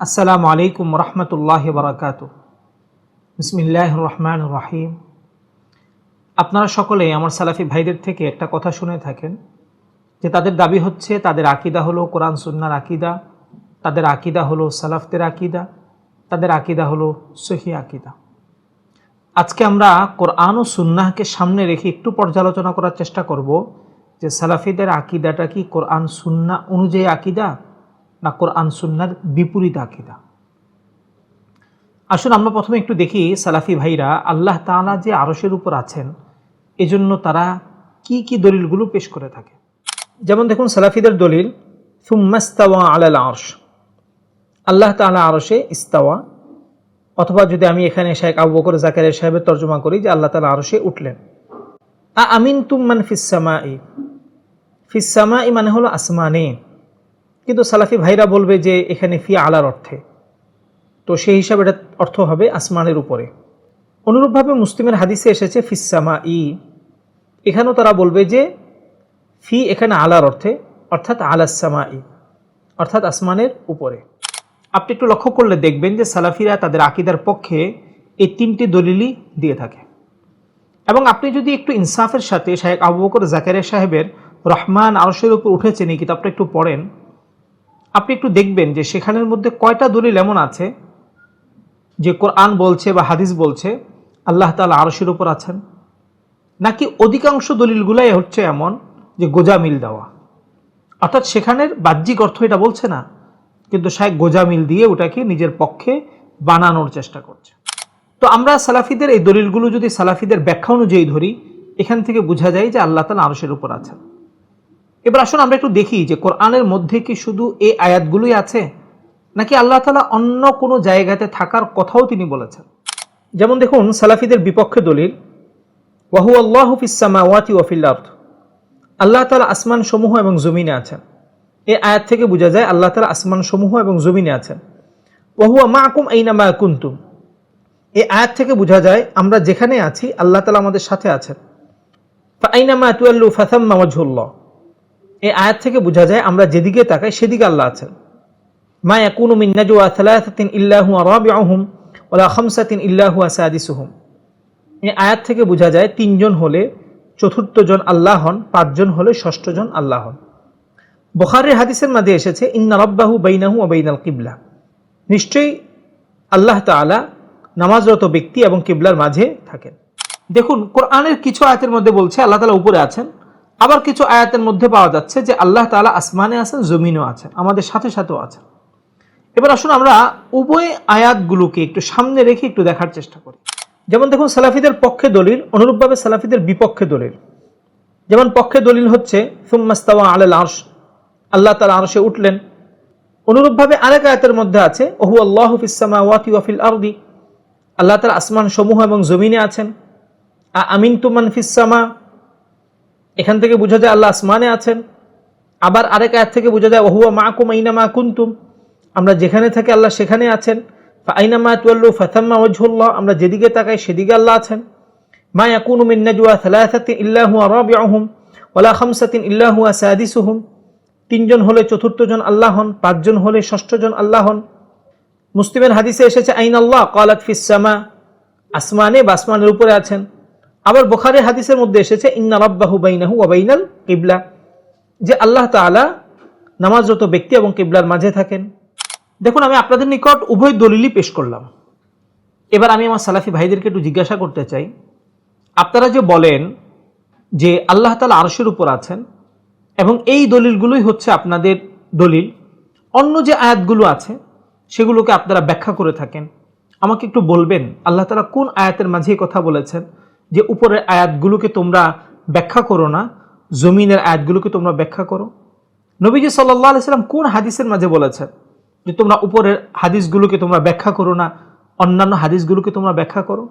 আসসালামু আলাইকুম রহমতুল্লাহ বারাকাত বিসমিল্লাহ রহমান রাহিম। আপনারা সকলেই আমার সালাফি ভাইদের থেকে একটা কথা শুনে থাকেন যে তাদের দাবি হচ্ছে তাদের আকিদা হলো কোরআন সুন্নার আকিদা, তাদের আকিদা হলো সালাফদের আকিদা, তাদের আকিদা হলো সহি আকিদা। আজকে আমরা কোরআন ও সুন্নাহকে সামনে রেখে একটু পর্যালোচনা করার চেষ্টা করব যে সালাফিদের আকিদাটা কি কোরআন সুন্না অনুযায়ী আকিদা না, কোরআন, সুন্নার বিপরীত আকিদা। আসুন আমরা প্রথমে একটু দেখি সালাফি ভাইরা, আল্লাহ তাআলা যে আরসের উপর আছেন, এজন্য তারা কি কি দলিলগুলো পেশ করে থাকে। যেমন দেখুন সালাফিদের দলিল সুম্মাস্তাওয়া আলাল আরশ। আল্লাহ তাআলা আরশে ইস্তাওয়া, অথবা যদি আমি এখানে শেখ আবু বকর জাকারের সাহেবের তর্জমা করি যে আল্লাহ তালা আরশে উঠলেন। আ আমিন তুম্মান ফিসামা ই ফিসামা ই মানে হলো আসমানে। কিন্তু সালাফি ভাইরা বলবে যে এখানে ফি আলার অর্থে। তো সেই হিসাবে এটা অর্থ হবে আসমানের উপরে। অনুরূপভাবে মুসলিমের হাদিসে এসেছে ফিসামা ই এখানেও তারা বলবে যে ফি এখানে আলার অর্থে, অর্থাৎ আলাসামা ই অর্থাৎ আসমানের উপরে। আপনি একটু লক্ষ্য করলে দেখবেন যে সালাফিরা তাদের আকিদার পক্ষে এই তিনটি দলিলই দিয়ে থাকে। এবং আপনি যদি একটু ইনসাফের সাথে শাহেক আবু বকর জাকারিয়া সাহেবের রহমান আরশের উপর উঠেছেন, এই কিতাবটা একটু পড়েন আপনি একটু দেখবেন যে সেখানের মধ্যে কয়টা দলিল এমন আছে যে কোরআন বলছে বা হাদিস বলছে, আল্লাহ তালা আরশের উপর আছেন? নাকি অধিকাংশ দলিলগুলাই হচ্ছে এমন যে গোজা মিল দেওয়া? অর্থাৎ সেখানের বাহ্যিক অর্থ এটা বলছে না, কিন্তু শাহেক গোজা মিল দিয়ে ওটাকে নিজের পক্ষে বানানোর চেষ্টা করছে। তো আমরা সালাফিদের এই দলিলগুলো যদি সালাফিদের ব্যাখ্যা অনুযায়ী ধরি, এখান থেকে বোঝা যায় যে আল্লাহ তালা আরশের উপর আছেন। এবার আসুন আমরা একটু দেখি যে কোরআনের মধ্যে কি শুধু এই আয়াতগুলোই আছে, নাকি আল্লাহ তালা অন্য কোনো জায়গাতে থাকার কথাও তিনি বলেছেন? যেমন দেখুন, সালাফিদের বিপক্ষে দলিল ওয়াহু আল্লাহ ফিসামা ওয়াতি ওয়াফিল আর্থ আল্লাহ তালা আসমান সমূহ এবং জমিনে আছেন। এই আয়াত থেকে বোঝা যায় আল্লাহ তালা আসমান সমূহ এবং জমিনে আছেন। ওয়াহুয়া মা আকুম আইনা মা কুন্তুম? এই আয়াত থেকে বোঝা যায় আমরা যেখানে আছি, আল্লাহ তালা আমাদের সাথে আছেন। আইনা মা তুয়াল্লু ফাথাম্মা ওয়াজহুল্লাহ। এই আয়াত থেকে বোঝা যায়, আমরা যেদিকে তাকাই সেদিকে আল্লাহ আছেন। মা ইয়াকুনু মিন নাজওয়া থালাথাতিন ইল্লাহু রাবিউহুম, ওয়ালা খামসাতিন এই আয়াত থেকে বোঝা যায়, তিনজন হলে চতুর্থ জন আল্লাহ হন, পাঁচজন হলে ষষ্ঠ জন আল্লাহ হন। বখারের হাদিসের মাঝে এসেছে, ইন্না রব্বাহু বাইনাহু ও বাইনাল কিবলা। নিশ্চয়ই আল্লাহ তাআলা নামাজরত ব্যক্তি এবং কিবলার মাঝে থাকেন। দেখুন, কোরআনের কিছু আয়াতের মধ্যে বলছে, আল্লাহ তালা উপরে আছেন আবার কিছু আয়াতের মধ্যে পাওয়া যাচ্ছে যে আল্লাহ তালা আসমানে আছেন, জমিনও আছেন, আমাদের সাথে সাথেও আছেন। এবার আসুন আমরা উভয় আয়াতগুলোকে একটু সামনে রেখে একটু দেখার চেষ্টা করি। যেমন দেখুন, সালাফিদের পক্ষে দলিল, অনুরূপভাবে সালাফিদের বিপক্ষে দলিল। যেমন পক্ষে দলিল হচ্ছে ফুম্মাস্তাওয়া আল আর্শ আল্লাহ তালা আরশে উঠলেন। অনুরূপভাবে আরেক আয়াতের মধ্যে আছে ওহু আল্লাহ ফিসামা ওয়াতি ওয়াফিল আরদি আল্লাহ তালা আসমান সমূহ এবং জমিনে আছেন। আমিন তুমান ফিসামা এখান থেকে বোঝা যায় আল্লাহ আসমানে আছেন। আবার আরেক আয়াত থেকে বোঝা যায়, ওহুয়া মা কুম আইনা মা কুন্তুম আমরা যেখানে থাকি আল্লাহ সেখানে আছেন। আইনা মা তুয়াল্লু ফাতাম্মা ওজহুল্লাহ আমরা যেদিকে তাকাই সেদিকে আল্লাহ আছেন। মা ইয়াকুনু মিন নাজওয়া থালাথাতিন ইল্লাহু রাবিউহুম, ওয়ালা খামসাতিন ইল্লাহু সাদিসুহুম। তিনজন হলে চতুর্থ জন আল্লাহ হন, পাঁচজন হলে ষষ্ঠ জন আল্লাহ হন। মুসলিমের হাদিসে এসেছে আইন আল্লাহ কালাত ফিসামা আসমানে বা আসমানের উপরে আছেন। আবার বোখারের হাদিসের মধ্যে এসেছে, ইন্না রব্বাহু বাইনাহু ওয়াবাইনাল কিবলা যে আল্লাহ তাআলা নামাজরত ব্যক্তি এবং কিবলার মাঝে থাকেন। দেখুন, আমি আপনাদের নিকট উভয় দলিলই পেশ করলাম। এবার আমি আমার সালাফি ভাইদেরকে একটু জিজ্ঞাসা করতে চাই। আপনারা যে বলেন যে আল্লাহ তালা আরশের উপর আছেন এবং এই দলিলগুলোই হচ্ছে আপনাদের দলিল, অন্য যে আয়াতগুলো আছে সেগুলোকে আপনারা ব্যাখ্যা করে থাকেন। আমাকে একটু বলবেন, আল্লাহ তালা কোন আয়াতের মাঝে কথা বলেছেন? যে উপরের আয়াতগুলোকে তোমরা ব্যাখ্যা করো না, জমিনের আয়াতগুলোকে তোমরা ব্যাখ্যা করো। নবীজি সাল্লাহ আলাইসাল্লাম কোন হাদিসের মাঝে বলেছেন যে তোমরা উপরের হাদিসগুলোকে তোমরা ব্যাখ্যা করো না, অন্যান্য হাদিসগুলোকে তোমরা ব্যাখ্যা করো?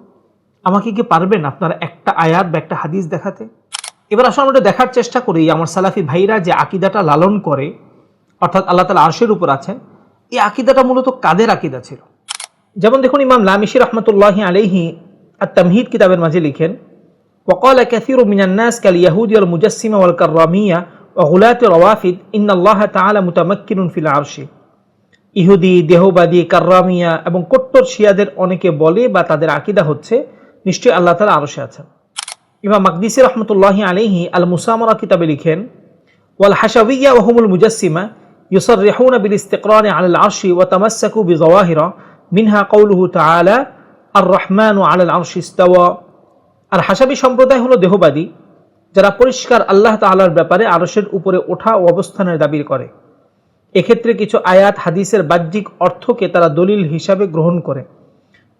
আমাকে কি পারবেন আপনারা একটা আয়াত বা একটা হাদিস দেখাতে? এবার আসলে আমরা দেখার চেষ্টা করি, আমার সালাফি ভাইরা যে আকিদাটা লালন করে, অর্থাৎ আল্লাহ তালা আরশের উপর আছেন, এই আকিদাটা মূলত কাদের আকিদা ছিল? যেমন দেখুন ইমাম লামিশি রহমতুল্লাহ আলহি আর তামহিদ কিতাবের মাঝে লিখেন وقال كثير من الناس كاليهود والمجسمة والكرامية وغلاة الروافد إن الله تعالى متمكن في العرش ইহুদি দেহবাদী কার্রামিয়া এবং কট্টর শিয়াদের অনেকে বলে বা তাদের আকিদা হচ্ছে নিশ্চয়ই আল্লাহ তালা আরশে আছেন ইমাম মাকদিসি রহমতুল্লাহি আলহি আল মুসামরা কিতাবে লিখেন ওয়াল হাসাবিয়া ওহমুল মুজাসিমা يصرحون بالاستقرار على العرش وتمسكوا بظواهر منها قوله تعالى الرحمن على العرش استوى আর রহমান ও আলাল আরশিস্তাওয়া আর হাসাবি সম্প্রদায় হলো দেহবাদী, যারা পরিষ্কার আল্লাহ তাআলার ব্যাপারে আরশের উপরে ওঠা ও অবস্থানের দাবি করে। এক্ষেত্রে কিছু আয়াত হাদিসের বাহ্যিক অর্থকে তারা দলিল হিসাবে গ্রহণ করে।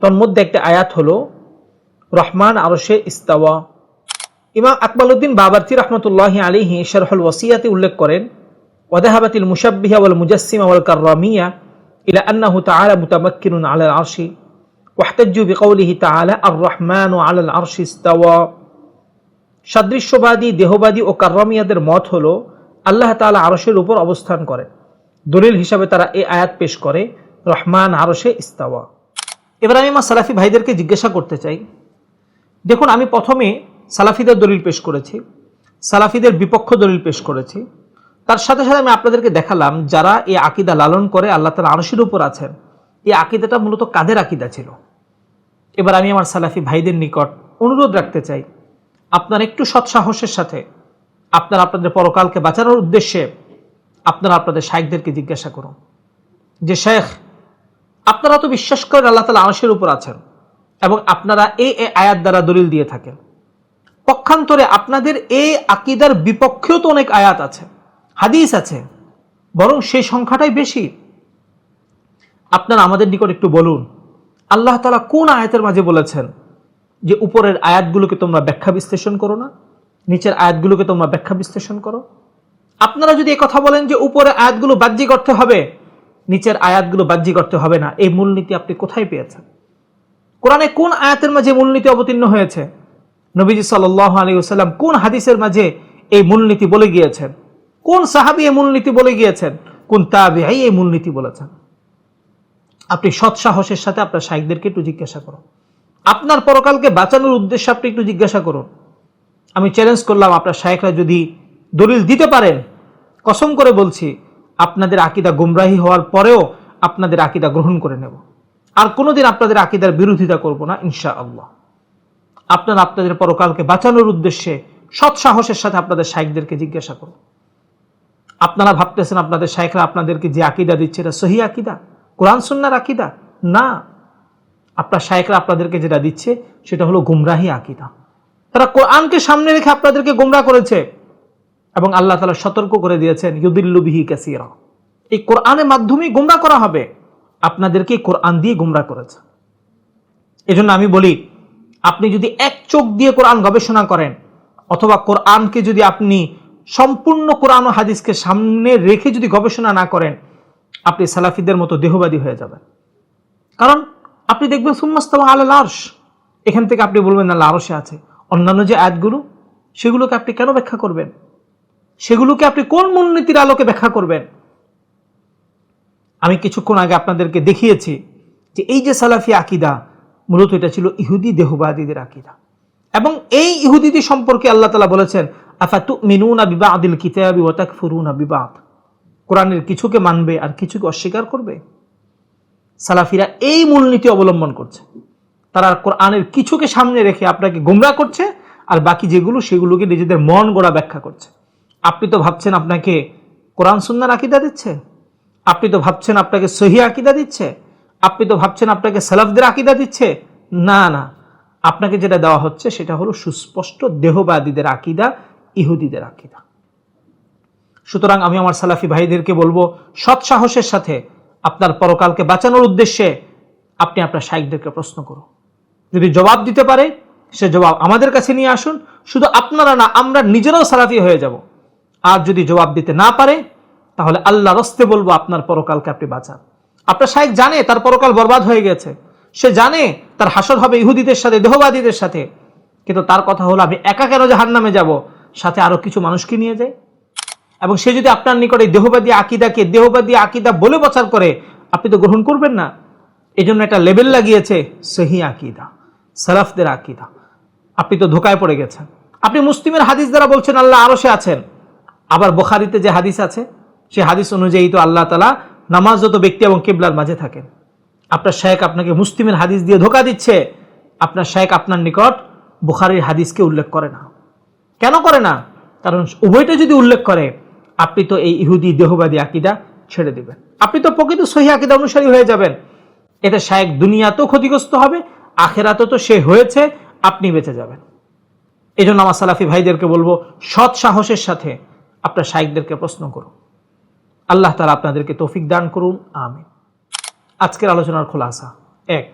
তন্মধ্যে একটা আয়াত হলো, রহমান আরশে ইস্তাওয়া। ইমাম আকমালউদ্দিন বাবার্তি রহমতুল্লাহ আলিহি শরহুল ওসিয়াতে উল্লেখ করেন, ওয়াদাহাবাতিল মুসাব্বিহা ওয়াল মুজাসসিমা ওয়াল কাররামিয়া ইলা আন্নাহু তাআলা মুতামাক্কিনুন আলাল আরশি। ওয়াহতাজ্জু বিকৌলিহি তাহলে আর রহমান ও আল আরশ ইস্তাওয়া সাদৃশ্যবাদী, দেহবাদী ও কার্রামিয়াদের মত হল, আল্লাহ তালা আরশের উপর অবস্থান করে দলিল হিসাবে তারা এ আয়াত পেশ করে, রহমান আরশে ইস্তাওয়া। এবার আমি আমার সালাফি ভাইদেরকে জিজ্ঞাসা করতে চাই। দেখুন, আমি প্রথমে সালাফিদের দলিল পেশ করেছি, সালাফিদের বিপক্ষ দলিল পেশ করেছি। তার সাথে সাথে আমি আপনাদেরকে দেখালাম, যারা এই আকিদা লালন করে আল্লাহ তালা আরশের উপর আছেন, এই আকিদাটা মূলত কাদের আকিদা ছিল? এবার আমি আমার সালাফি ভাইদের নিকট অনুরোধ রাখতে চাই। আপনার একটু সৎসাহসের সাথে আপনারা আপনাদের পরকালকে বাঁচানোর উদ্দেশ্যে আপনারা আপনাদের শাইখদেরকে জিজ্ঞাসা করুন। যে শেখ আপনারা তো বিশ্বাস করেন আল্লাহ তালা আরশের উপর আছেন এবং আপনারা এই এই আয়াত দ্বারা দলিল দিয়ে থাকেন। পক্ষান্তরে আপনাদের এই আকিদার বিপক্ষেও তো অনেক আয়াত আছে, হাদিস আছে, বরং সেই সংখ্যাটাই বেশি। আপনারা আমাদের নিকট একটু বলুন। আল্লাহ তালা কোন আয়াতের মাঝে বলেছেন যে উপরের আয়াতগুলোকে তোমরা ব্যাখ্যা বিশ্লেষণ করো না, নিচের আয়াতগুলোকে তোমরা ব্যাখ্যা বিশ্লেষণ করো? আপনারা যদি কথা বলেন যে উপরে আয়াতগুলো বাহ্যিক করতে হবে, নিচের আয়াতগুলো বাহ্যিক করতে হবে না, এই মূলনীতি আপনি কোথায় পেয়েছেন? কোরআনে কোন আয়াতের মাঝে মূলনীতি অবতীর্ণ হয়েছে? নবীজি সাল আলী সাল্লাম কোন হাদিসের মাঝে এই মূলনীতি বলে গিয়েছেন? কোন সাহাবি এই মূলনীতি বলে গিয়েছেন? কোন তাবিআই এই মূলনীতি বলেছেন? আপনি সৎ সাহসের সাথে আপনার শাইকদেরকে একটু জিজ্ঞাসা করুন। আপনার পরকালকে বাঁচানোর উদ্দেশ্যে আপনি একটু জিজ্ঞাসা করুন। আমি চ্যালেঞ্জ করলাম, আপনার শায়েকরা যদি দলিল দিতে পারেন, কসম করে বলছি, আপনাদের আকিদা গুমরাহি হওয়ার পরেও আপনাদের আকিদা গ্রহণ করে নেব। আর কোনোদিন আপনাদের আকিদার বিরোধিতা করব না ইনশা আল্লাহ আপনারা আপনাদের পরকালকে বাঁচানোর উদ্দেশ্যে সৎ সাহসের সাথে আপনাদের শাইকদেরকে জিজ্ঞাসা করুন। আপনারা ভাবতেছেন আপনাদের শাইখরা আপনাদেরকে যে আকিদা দিচ্ছে, এটা সহি আকিদা? কোরআন, সুন্নার আকিদা? না। আপনার শাইখরা আপনাদেরকে যেটা দিচ্ছে, সেটা হলো গুমরাহি আকিদা। তারা কোরআনকে সামনে রেখে আপনাদেরকে গুমরা করেছে এবং আল্লাহ তালা সতর্ক করে দিয়েছেন ইউদিল্লুবিহি কাসিরা। এই কোরআনের মাধ্যমেই গুমরা করা হবে। আপনাদেরকে কোরআন দিয়ে গুমরা করেছে। এজন্য আমি বলি, আপনি যদি এক চোখ দিয়ে কোরআন গবেষণা করেন, অথবা কোরআনকে যদি আপনি সম্পূর্ণ কোরআন হাদিসকে সামনে রেখে যদি গবেষণা না করেন আপনি সালাফিদের মতো দেহবাদী হয়ে যাবেন। কারণ আপনি দেখবেন সুম্মাস্তাওয়া আল আরশ, এখান থেকে আপনি বলবেন, আল্লাহ আরশে আছে। অন্যান্য যে আয়াতগুলো, সেগুলোকে আপনি কেন ব্যাখ্যা করবেন? সেগুলোকে আপনি কোন মূলনীতির আলোকে ব্যাখ্যা করবেন? আমি কিছুক্ষণ আগে আপনাদেরকে দেখিয়েছি যে এই যে সালাফি আকিদা, মূলত এটা ছিল ইহুদি দেহবাদীদের আকিদা। এবং এই ইহুদিদের সম্পর্কে আল্লাহ তালা বলেছেন আফাতু মিনুনা বিবা আদিল কিতাবি ওতাক ফুরুনা বিবাদ? কোরআনের কিছুকে মানবে আর কিছুকে অস্বীকার করবে? সালাফিরা এই মূলনীতি অবলম্বন করছে। তারা কোরআনের কিছুকে সামনে রেখে আপনাকে গুমরা করছে আর বাকি যেগুলো, সেগুলোকে নিজেদের মন গড়া ব্যাখ্যা করছে। আপনি তো ভাবছেন আপনাকে কোরআন সুন্নার আকিদা দিচ্ছে? আপনি তো ভাবছেন আপনাকে সহি আকিদা দিচ্ছে? আপনি তো ভাবছেন আপনাকে সালাফদের আকিদা দিচ্ছে? না না। আপনাকে যেটা দেওয়া হচ্ছে সেটা হলো সুস্পষ্ট দেহবাদীদের আকিদা, ইহুদিদের আকিদা। সুতরাং আমি আমার সালাফি ভাইদেরকে বলব সৎ সাহসের সাথে আপনার পরকালকে বাঁচানোর উদ্দেশ্যে আপনি আপনার শাইকদেরকে প্রশ্ন করুন। যদি জবাব দিতে পারে, সে জবাব আমাদের কাছে নিয়ে আসুন। শুধু আপনারা না, আমরা নিজেরাও সালাফি হয়ে যাব। আর যদি জবাব দিতে না পারে, তাহলে আল্লাহ রস্তে বলব, আপনার পরকালকে আপনি বাঁচান। আপনার শাইক জানে তার পরকাল বরবাদ হয়ে গেছে। সে জানে তার হাসর হবে ইহুদিদের সাথে, দেহবাদীদের সাথে। কিন্তু তার কথা হলো, আমি একা কেন জাহান নামে যাব? সাথে আরও কিছু মানুষকে নিয়ে যাই? এবং সে যদি আপনার নিকটে দেহবাদী আকিদাকে, দেহবাদী আকিদা বলে প্রচার করে, আপনি তো গ্রহণ করবেন না। এই জন্য একটা লেবেল লাগিয়েছে, সহি আকিদা, সালাফদের আকিদা। আপনি তো ধোকায় পড়ে গেছেন। আপনি মুসলিমের হাদিস দ্বারা বলছেন, আল্লাহ আরও সে আছেন। আবার বোখারিতে যে হাদিস আছে, সে হাদিস অনুযায়ী তো আল্লাহ তালা নামাজরত ব্যক্তি এবং কেবলার মাঝে থাকেন। আপনার শায়েক আপনাকে মুসলিমের হাদিস দিয়ে ধোকা দিচ্ছে। আপনার শায়েক আপনার নিকট বুখারির হাদিসকে উল্লেখ করে না। কেন করে না? কারণ উভয়টা যদি উল্লেখ করে আপনি তো এই ইহুদি দেহবাদী আকিদা ছেড়ে দেবেন। আপনি তো প্রকৃত সহি আকিদা অনুসারী হয়ে যাবেন। এতে শায়েক দুনিয়াতেও ক্ষতিগ্রস্ত হবে আখেরাতে তো সে হয়েছে, আপনি বেঁচে যাবেন। এই জন্য আমার সালাফি ভাইদেরকে বলব, সৎ সাহসের সাথে আপনার শাইকদেরকে প্রশ্ন করুন। আল্লাহ তালা আপনাদেরকে তৌফিক দান করুন আমি আজকের আলোচনার খোলাসা, এক,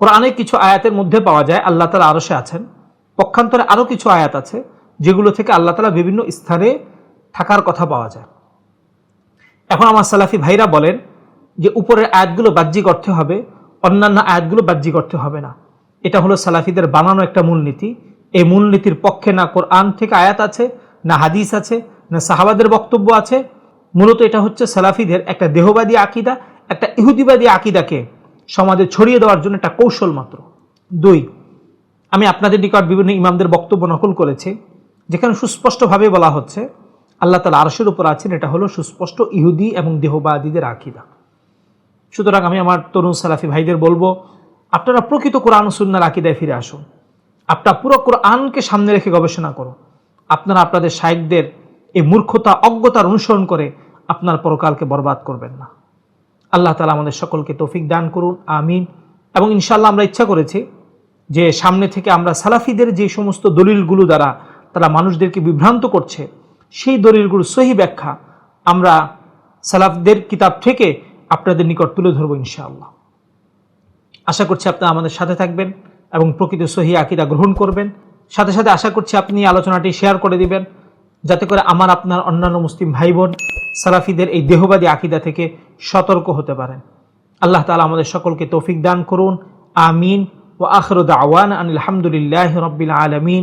কোরআনে কিছু আয়াতের মধ্যে পাওয়া যায়, আল্লাহ তালা আরশে আছেন। পক্ষান্তরে আরও কিছু আয়াত আছে, যেগুলো থেকে আল্লাহ তালা বিভিন্ন স্থানে থাকার কথা পাওয়া যায়। এখন আমার সালাফি ভাইরা বলেন যে উপরের আয়াতগুলো বাহ্যিক অর্থে হবে, অন্যান্য আয়াতগুলো বাহ্যিক অর্থে হবে না। এটা হলো সালাফিদের বানানো একটা মূলনীতি। এই মূলনীতির পক্ষে না কোরআন থেকে আয়াত আছে, না হাদিস আছে, না সাহাবাদের বক্তব্য আছে। মূলত এটা হচ্ছে সালাফিদের একটা দেহবাদী আকিদা, একটা ইহুদিবাদী আকিদাকে সমাজে ছড়িয়ে দেওয়ার জন্য একটা কৌশল মাত্র। দুই, আমি আপনাদের নিকট বিভিন্ন ইমামদের বক্তব্য নকল করেছি, যেখানে সুস্পষ্টভাবে বলা হচ্ছে আল্লাহ তালা আরশের উপর আছেন, এটা হলো সুস্পষ্ট ইহুদি এবং দেহবাদীদের আকিদা। সুতরাং আমি আমার তরুণ সালাফি ভাইদের বলব, আপনারা প্রকৃত কোরআন সুন্নার আকিদায় ফিরে আসুন। আপনার পুরো কোরআনকে সামনে রেখে গবেষণা করুন। আপনারা আপনাদের শায়কদের এই মূর্খতা, অজ্ঞতার অনুসরণ করে আপনার পরকালকে বরবাদ করবেন না। আল্লাহ তালা আমাদের সকলকে তৌফিক দান করুন, আমিন। এবং ইনশাল্লাহ আমরা ইচ্ছা করেছি যে সামনে থেকে আমরা সালাফিদের যে সমস্ত দলিলগুলো দ্বারা তারা মানুষদেরকে বিভ্রান্ত করছে সেই দলিলগুলোর সহি ব্যাখ্যা আমরা সালাফদের কিতাব থেকে আপনাদের নিকট তুলে ধরবো ইনশাআল্লাহ। আশা করছি আপনারা আমাদের সাথে থাকবেন এবং প্রকৃত সহি আকিদা গ্রহণ করবেন। সাথে সাথে আশা করছি আপনি আলোচনাটি শেয়ার করে দিবেন, যাতে করে আমার, আপনার অন্যান্য মুসলিম ভাই বোন সালাফিদের এই দেহবাদী আকিদা থেকে সতর্ক হতে পারেন। আল্লাহ তালা আমাদের সকলকে তৌফিক দান করুন। আমিন। ও আখর দাওয়ান আনিল আলহামদুলিল্লাহ রবিল আলমিন।